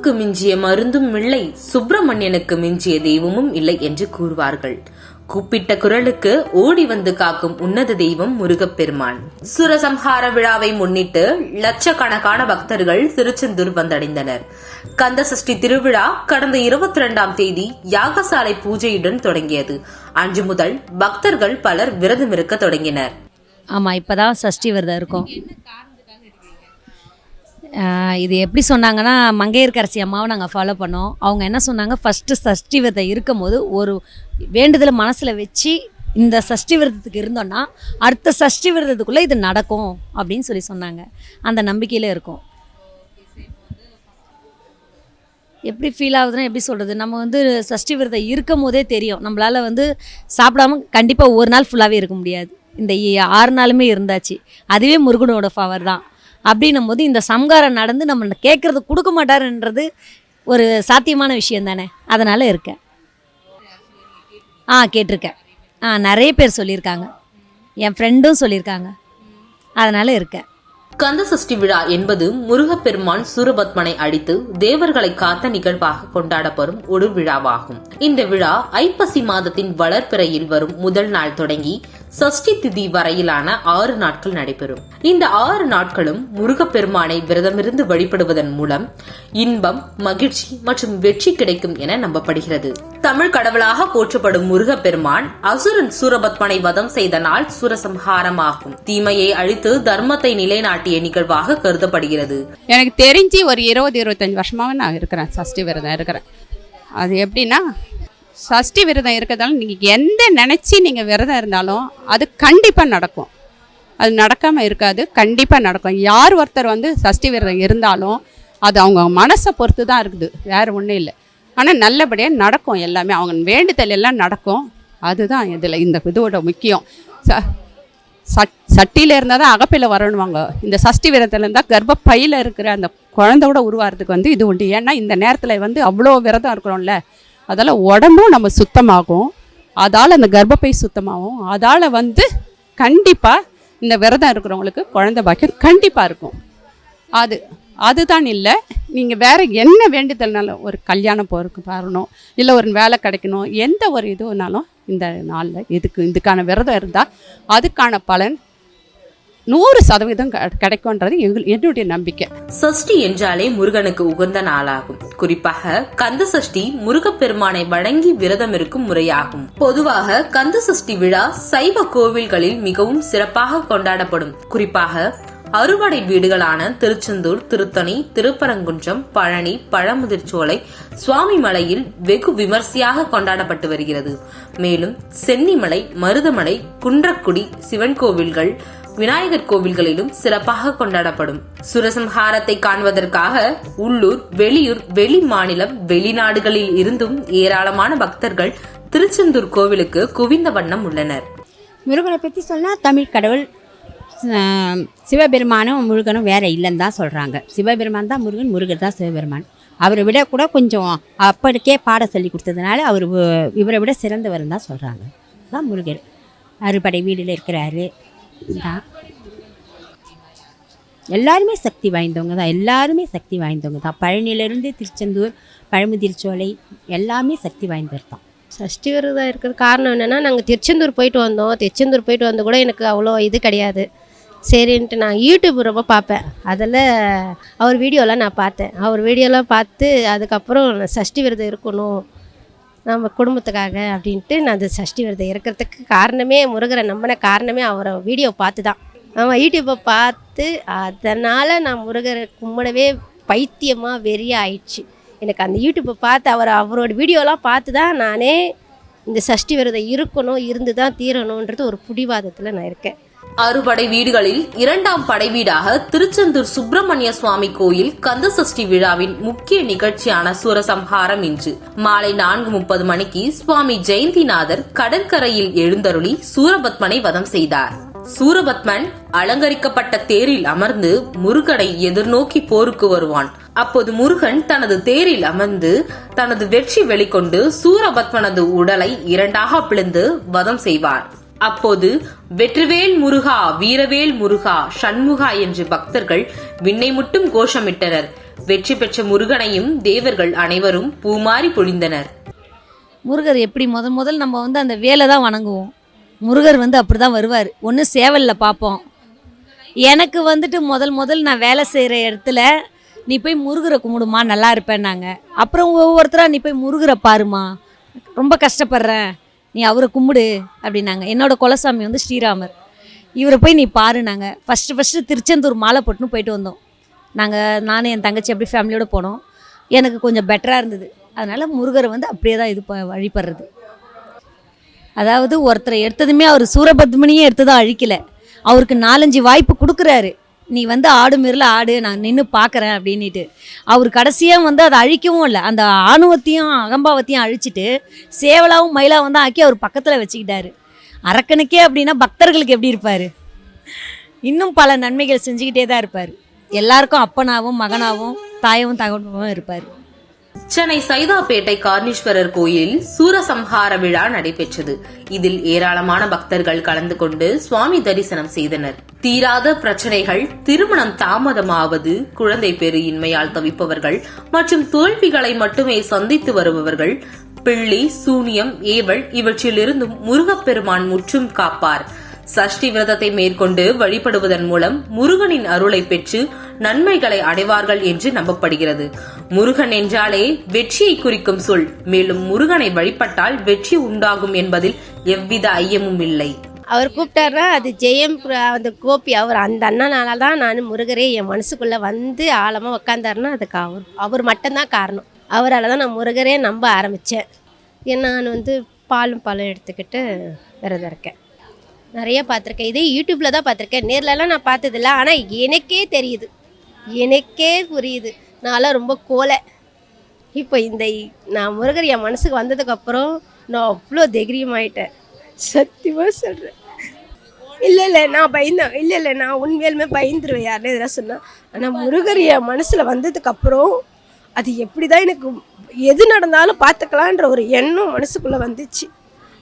முருகுக்கு மிஞ்சிய மருந்தும் இல்லை சுப்பிரமணியனுக்கு மிஞ்சிய தெய்வமும் இல்லை என்று கூறுவார்கள். கூப்பிட்ட குரலுக்கு ஓடி வந்து காக்கும் உன்னத தெய்வம் முருகப்பெருமான். சுரசம்ஹார விழாவை முன்னிட்டு லட்சக்கணக்கான பக்தர்கள் திருச்செந்தூர் வந்தடைந்தனர். கந்த சஷ்டி திருவிழா கடந்த இருபத்தி இரண்டாம் தேதி யாகசாலை பூஜையுடன் தொடங்கியது. அன்று முதல் பக்தர்கள் பலர் விரதமிருக்க தொடங்கினர். ஆமா இப்பதான் சஷ்டி விரதம் இருக்கும். இது எப்படி சொன்னாங்கன்னா மங்கையர்கரசி அம்மாவை நாங்கள் ஃபாலோ பண்ணோம். அவங்க என்ன சொன்னாங்க ஃபஸ்ட்டு சஷ்டி விரதம் இருக்கும் போது ஒரு வேண்டுதலை மனசில் வச்சு இந்த சஷ்டி விரதத்துக்கு இருந்தோன்னா அடுத்த சஷ்டி விரதத்துக்குள்ளே இது நடக்கும் அப்படின்னு சொல்லி சொன்னாங்க. அந்த நம்பிக்கையில் இருக்கும். எப்படி ஃபீல் ஆகுதுன்னா எப்படி சொல்கிறது நம்ம வந்து சஷ்டி விரதம் இருக்கும் போதே தெரியும். நம்மளால் வந்து சாப்பிடாம கண்டிப்பாக ஒரு நாள் ஃபுல்லாகவே இருக்க முடியாது. இந்த ஆறு நாளுமே இருந்தாச்சு. அதுவே முருகனோட ஃபவர் தான். அப்படின்னும் போது இந்த சம்காரம் நடந்து நம்ம கேட்குறது கொடுக்க மாட்டாருன்றது ஒரு சாத்தியமான விஷயம் தானே? அதனால் இருக்கேன். ஆ கேட்டிருக்கேன். ஆ நிறைய பேர் சொல்லியிருக்காங்க. என் ஃப்ரெண்டும் சொல்லியிருக்காங்க. அதனால் இருக்கேன். கந்த சஷ்டி விழா என்பது முருகப்பெருமான் சூரபத்மனை அடித்து தேவர்களை காத்த நிகழ்வாக கொண்டாடப்படும் ஒரு விழாவாகும். இந்த விழா ஐப்பசி மாதத்தின் வளர்பிறையில் வரும் முதல் நாள் தொடங்கி சஷ்டி திதி வரையிலான ஆறு நாட்கள் நடைபெறும். இந்த ஆறு நாட்களும் முருகப்பெருமானை விரதமிருந்து வழிபடுவதன் மூலம் இன்பம் மகிழ்ச்சி மற்றும் வெற்றி கிடைக்கும் என நம்பப்படுகிறது. தமிழ் கடவுளாக போற்றப்படும் முருகப்பெருமான் அசுரன் சூரபத்மனை வதம் செய்த நாள் சூரசம்ஹாரமாகும். தீமையை அழித்து தர்மத்தை நிலைநாட்டிய நிகழ்வாக கருதப்படுகிறது. எனக்கு தெரிஞ்சு ஒரு இருபது இருபத்தஞ்சு வருஷமாவே நான் இருக்கிறேன் சஷ்டி விரதம் இருக்கிறேன். அது எப்படின்னா சஷ்டி விரதம் இருக்கிறதால நீங்கள் எந்த நினச்சி நீங்கள் விரதம் இருந்தாலும் அது கண்டிப்பாக நடக்கும். அது நடக்காமல் இருக்காது கண்டிப்பாக நடக்கும். யார் ஒருத்தர் வந்து சஷ்டி விரதம் இருந்தாலும் அது அவங்க மனசை பொறுத்து தான் இருக்குது. வேறு ஒன்றும் இல்லை. ஆனால் நல்லபடியாக நடக்கும் எல்லாமே. அவங்க வேண்டுதல் எல்லாம் நடக்கும். அதுதான் இதில் இந்த இதோட முக்கியம். ச சட் சட்டியில் இருந்தால் தான் அகப்பையில் வரணுவாங்க. இந்த சஷ்டி விரதத்தில் இருந்தால் கர்ப்பப்பையில் இருக்கிற அந்த குழந்தையோட உருவாகிறதுக்கு வந்து இது உண்டு. ஏன்னா இந்த நேரத்தில் வந்து அவ்வளோ விரதம் இருக்கிறோம்ல அதால் உடம்பும் நம்ம சுத்தமாகும். அதால் அந்த கர்ப்பப்பை சுத்தமாகும். அதால் வந்து கண்டிப்பாக இந்த விரதம் இருக்கிறவங்களுக்கு குழந்தை பாக்கியம் கண்டிப்பாக இருக்கும். அது அதுதான் இல்லை. நீங்கள் வேறு என்ன வேண்டுதல்னாலும் ஒரு கல்யாணம் போகிறதுக்கு பாரணும் இல்லை ஒரு வேலை கிடைக்கணும். எந்த ஒரு இதுனாலும் இந்த நாளில் இதுக்கு இதுக்கான விரதம் இருந்தால் அதுக்கான பலன் நூறு சதவீதம் கிடைக்கும்ன்றது என்னுடைய நம்பிக்கை. சஷ்டி என்றாலே முருகனுக்கு உகந்த நாளாகும். குறிப்பாக கந்த சஷ்டி முருகப்பெருமானை வணங்கி விரதம் இருக்கும் முறையாகும். பொதுவாக கந்த சஷ்டி விழா சைவ கோவில்களில் மிகவும் சிறப்பாக கொண்டாடப்படும். குறிப்பாக அறுவடை வீடுகளான திருச்செந்தூர் திருத்தணி திருப்பரங்குன்றம் பழனி பழமுதிர்ச்சோலை சுவாமிமலையில் வெகு விமர்சையாக கொண்டாடப்பட்டு வருகிறது. மேலும் சென்னிமலை மருதமலை குன்றக்குடி சிவன் கோவில்கள் விநாயகர் கோவில்களிலும் சிறப்பாக கொண்டாடப்படும். சுரசம்ஹாரத்தை காண்பதற்காக உள்ளூர் வெளியூர் வெளி மாநிலம் வெளிநாடுகளில் இருந்தும் ஏராளமான பக்தர்கள் திருச்செந்தூர் கோவிலுக்கு குவிந்த வண்ணம் உள்ளனர். முருகனை பற்றி சொன்னால் தமிழ் கடவுள் சிவபெருமானும் முருகனும் வேற இல்லைன்னு தான் சொல்கிறாங்க சிவபெருமான் தான் முருகன் முருகர் தான் சிவபெருமான். அவரை விட கூட கொஞ்சம் அப்படிக்கே பாட சொல்லி கொடுத்ததுனால அவர் இவரை விட சிறந்தவர் தான் சொல்கிறாங்க தான் முருகர். அறுபடை வீடில் இருக்கிறாரு. தான் எல்லாருமே சக்தி வாய்ந்தவங்க தான். எல்லாருமே சக்தி வாய்ந்தவங்க தான். பழனியிலேருந்து திருச்செந்தூர் பழமுதிர்ச்சோலை எல்லாமே சக்தி வாய்ந்தவர் தான். சஷ்டி விரதம் இருக்கிறது காரணம் என்னென்னா நாங்கள் திருச்செந்தூர் போயிட்டு வந்தோம். திருச்செந்தூர் போயிட்டு வந்து கூட எனக்கு அவ்வளோ இது கிடையாது. சரின்ட்டு நான் யூடியூப் ரொம்ப பார்ப்பேன். அதில் அவர் வீடியோலாம் நான் பார்த்தேன். அவர் வீடியோலாம் பார்த்து அதுக்கப்புறம் சஷ்டி விரதம் இருக்கணும். நம்ம குடும்பத்துக்காக அப்படின்ட்டு நான் அந்த சஷ்டி விரதம் இருக்கிறதுக்கு காரணமே முருகரை நம்பின காரணமே அவரை வீடியோ பார்த்து தான் அவன் யூடியூப்பை பார்த்து அதனால் நான் முருகரை கும்பிடவே பைத்தியமாக வெறிய ஆயிடுச்சு. எனக்கு அந்த யூடியூப்பை பார்த்து அவர் அவரோட வீடியோலாம் பார்த்து தான் நானே இந்த சஷ்டி விரதம் இருக்கணும் இருந்து தான் தீரணுன்றது ஒரு பிடிவாதத்தில் நான் இருக்கேன். அறுபடை வீடுகளில் இரண்டாம் படை வீடாக திருச்செந்தூர் சுப்பிரமணிய சுவாமி கோயில் கந்த சஷ்டி விழாவின் முக்கிய நிகழ்ச்சியான சூரசம்ஹாரம் இன்று. மாலை நான்கு முப்பது மணிக்கு சுவாமி ஜெயந்திநாதர் கடற்கரையில் எழுந்தருளி சூரபத்மனை வதம் செய்தார். சூரபத்மன் அலங்கரிக்கப்பட்ட தேரில் அமர்ந்து முருகனை எதிர்நோக்கி போருக்கு வருவான். அப்போது முருகன் தனது தேரில் அமர்ந்து தனது வெற்றி வெளிக்கொண்டு சூரபத்மனது உடலை இரண்டாக பிளந்து வதம் செய்வார். அப்போது வெற்றிவேல் முருகா வீரவேல் முருகா சண்முகா என்று பக்தர்கள் விண்ணை முட்டும் கோஷமிட்டனர். வெற்றி பெற்ற முருகனையும் தேவர்கள் அனைவரும் பூமாறி பொழிந்தனர். முருகர் எப்படி முதல் முதல் நம்ம வந்து அந்த வேலை தான் வணங்குவோம். முருகர் வந்து அப்படி தான் வருவார். ஒன்று சேவலில் பார்ப்போம் எனக்கு வந்துட்டு முதல் முதல் நான் வேலை செய்கிற இடத்துல நீ போய் முருகரை கும்பிடுமா? நல்லா இருப்பேன்னாங்க. அப்புறம் ஒவ்வொருத்தராக நீ போய் முருகரை பாருமா? ரொம்ப கஷ்டப்படுறேன். நீ அவரை கும்பிடு அப்படின்னாங்க. என்னோட குலசாமி வந்து ஸ்ரீராமர். இவரை போய் நீ பாரு நாங்கள் ஃபஸ்ட்டு ஃபஸ்ட்டு திருச்செந்தூர் மாலை போட்டுன்னு போயிட்டு வந்தோம். நாங்கள் நானும் என் தங்கச்சி அப்படி ஃபேமிலியோடு போனோம். எனக்கு கொஞ்சம் பெட்டராக இருந்தது. அதனால் முருகரை வந்து அப்படியே தான் இது ப- வழிபடுறது. அதாவது ஒருத்தரை எடுத்ததுமே அவர் சூரபத்மனியே எடுத்ததாக அழிக்கலை. அவருக்கு நாலஞ்சு வாய்ப்பு கொடுக்குறாரு. நீ வந்து ஆடு மாரில ஆடு நான் நின்று பார்க்குறேன் அப்படின்ட்டு அவர் கடைசியாக வந்து அதை அழிக்கவும் இல்லை. அந்த ஆணுவத்தையும் அகம்பாவத்தையும் அழிச்சிட்டு சேவலாவும் மயிலாவும் தான் ஆக்கி அவர் பக்கத்தில் வச்சுக்கிட்டாரு. அரக்கனுக்கே அப்படின்னா பக்தர்களுக்கு எப்படி இருப்பார்? இன்னும் பல நன்மைகள் செஞ்சுக்கிட்டே தான் இருப்பார். எல்லாருக்கும் அப்பனாவும் மகனாவும் தாயவும் தகவலும் இருப்பார். சென்னை சைதாப்பேட்டை கார்னீஸ்வரர் கோயிலில் சூரசம்ஹார விழா நடைபெற்றது. இதில் ஏராளமான பக்தர்கள் கலந்து கொண்டு சுவாமி தரிசனம் செய்தனர். தீராத பிரச்சனைகள் திருமணம் தாமதமாவது குழந்தை பெரு இன்மையால் தவிப்பவர்கள் மற்றும் தோல்விகளை மட்டுமே சந்தித்து வருபவர்கள் பிள்ளி சூனியம் ஏவல் இவற்றிலிருந்தும் முருகப்பெருமான் முற்றும் காப்பார். சஷ்டி விரதத்தை மேற்கொண்டு வழிபடுவதன் மூலம் முருகனின் அருளை பெற்று நன்மைகளை அடைவார்கள் என்று நம்பப்படுகிறது. முருகன் என்றாலே வெற்றியை குறிக்கும் சொல். மேலும் முருகனை வழிபட்டால் வெற்றி உண்டாகும் என்பதில் எவ்வித ஐயமும் இல்லை. அவர் கூப்பிட்டாருன்னா அது ஜெயம் அந்த கோபி அவர் அந்த அண்ணனால தான் நான் முருகரே என் மனசுக்குள்ளே வந்து ஆழமாக உக்காந்தாருன்னா அதுக்கு அவர் அவர் மட்டும்தான் காரணம். அவரால் தான் நான் முருகரே நம்ப ஆரம்பித்தேன் நான் வந்து பாலும் பழம் எடுத்துக்கிட்டு விரதம் இருக்கேன். நிறைய பார்த்துருக்கேன். இதே யூடியூப்பில் தான் பார்த்துருக்கேன். நேர்லலாம் நான் பார்த்ததில்ல. ஆனால் எனக்கே தெரியுது. எனக்கே புரியுது. நான்லாம் ரொம்ப கோலை. இப்போ இந்த நான் முருகர் என் மனசுக்கு வந்ததுக்கப்புறம் நான் அவ்வளோ தைரியமாயிட்டேன். சத்தியமாக சொல்கிறேன் இல்லை இல்லை நான் பயந்தேன் இல்லை இல்லை நான் உண்மையிலுமே பயந்துருவேன். யாருன்னு இதெல்லாம் சொன்னேன் ஆனால் முருகர் என் மனசில் வந்ததுக்கப்புறம் அது எப்படி தான் எனக்கு எது நடந்தாலும் பார்த்துக்கலான்ற ஒரு எண்ணம் மனசுக்குள்ளே வந்துச்சு.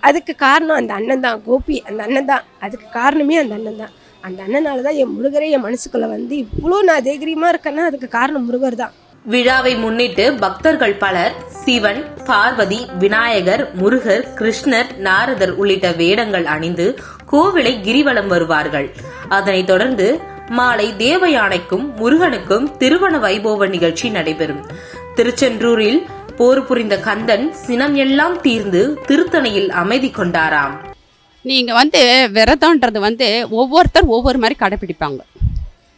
அதுக்கு காரணம் அந்த அண்ணன் தான் கோபி. அந்த அண்ணன் தான். அதுக்கு காரணமே அந்த அண்ணன் தான். அந்த அண்ணனால தான் என் முருகரே என் மனசுக்குள்ளே வந்து இவ்வளோ நான் தைரியமாக இருக்கேன்னா அதுக்கு காரணம் முருகர் தான். விழாவை முன்னிட்டு பக்தர்கள் பலர் சிவன் பார்வதி விநாயகர் முருகர் கிருஷ்ணர் நாரதர் உள்ளிட்ட வேடங்கள் அணிந்து கோவிலை கிரிவலம் வருவார்கள். அதனைத் தொடர்ந்து மாலை தேவயானைக்கும் முருகனுக்கும் திருவண வைபோக நிகழ்ச்சி நடைபெறும். திருச்சென்றூரில் போர் புரிந்த கந்தன் சினம் எல்லாம் தீர்ந்து திருத்தணியில் அமைதி கொண்டாராம். நீங்கள் வந்து விரதம்ன்றது வந்து ஒவ்வொருத்தர் ஒவ்வொரு மாதிரி கடைப்பிடிப்பாங்க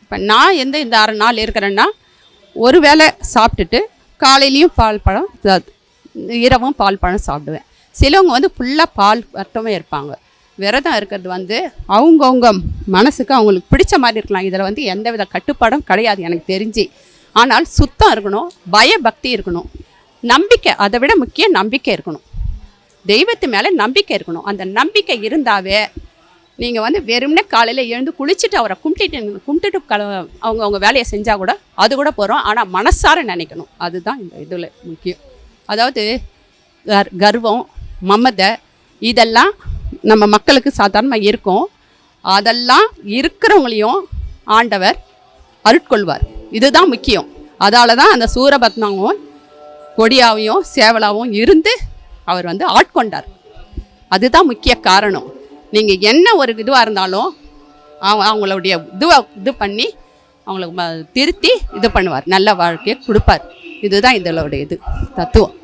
இப்போ நான் எந்த இந்த அரை நாள் இருக்கிறேன்னா ஒரு வேளை சாப்பிட்டுட்டு காலையிலையும் பால் பழம் இரவும் பால் பழம் சாப்பிடுவேன். சிலவங்க வந்து ஃபுல்லாக பால் மட்டுமே இருப்பாங்க. விரதம் இருக்கிறது வந்து அவங்கவுங்க மனசுக்கு அவங்களுக்கு பிடிச்ச மாதிரி இருக்கலாம். இதில் வந்து எந்த வித கட்டுப்பாடும் கிடையாது எனக்கு தெரிஞ்சு. ஆனால் சுத்தம் இருக்கணும் பயபக்தி இருக்கணும். நம்பிக்கை அதை விட முக்கிய நம்பிக்கை இருக்கணும். தெய்வத்து மேலே நம்பிக்கை இருக்கணும். அந்த நம்பிக்கை இருந்தாவே நீங்கள் வந்து வெறும்னே காலையில் எழுந்து குளிச்சுட்டு அவரை கும்பிட்டுட்டு கும்பிட்டுட்டு கல அவங்க அவங்க வேலையை செஞ்சால் கூட அது கூட போகிறோம் ஆனால் மனசார நினைக்கணும். அதுதான் இந்த இதில் முக்கியம். அதாவது கர் கர்வம் மமதை இதெல்லாம் நம்ம மக்களுக்கு சாதாரணமாக இருக்கும். அதெல்லாம் இருக்கிறவங்களையும் ஆண்டவர் அருட்கொள்வார். இதுதான் முக்கியம். அதால தான் அந்த சூரபத்மாவும் கொடியாவையும் சேவலாவும் இருந்து அவர் வந்து ஆட்கொண்டார் அதுதான் முக்கிய காரணம். நீங்கள் என்ன ஒரு இதுவாக இருந்தாலும் அவங்க அவங்களுடைய இதுவை இது பண்ணி அவங்களுக்கு ம- திருத்தி இது பண்ணுவார். நல்ல வாழ்க்கையை கொடுப்பார். இதுதான் இதோடைய இது தத்துவம்.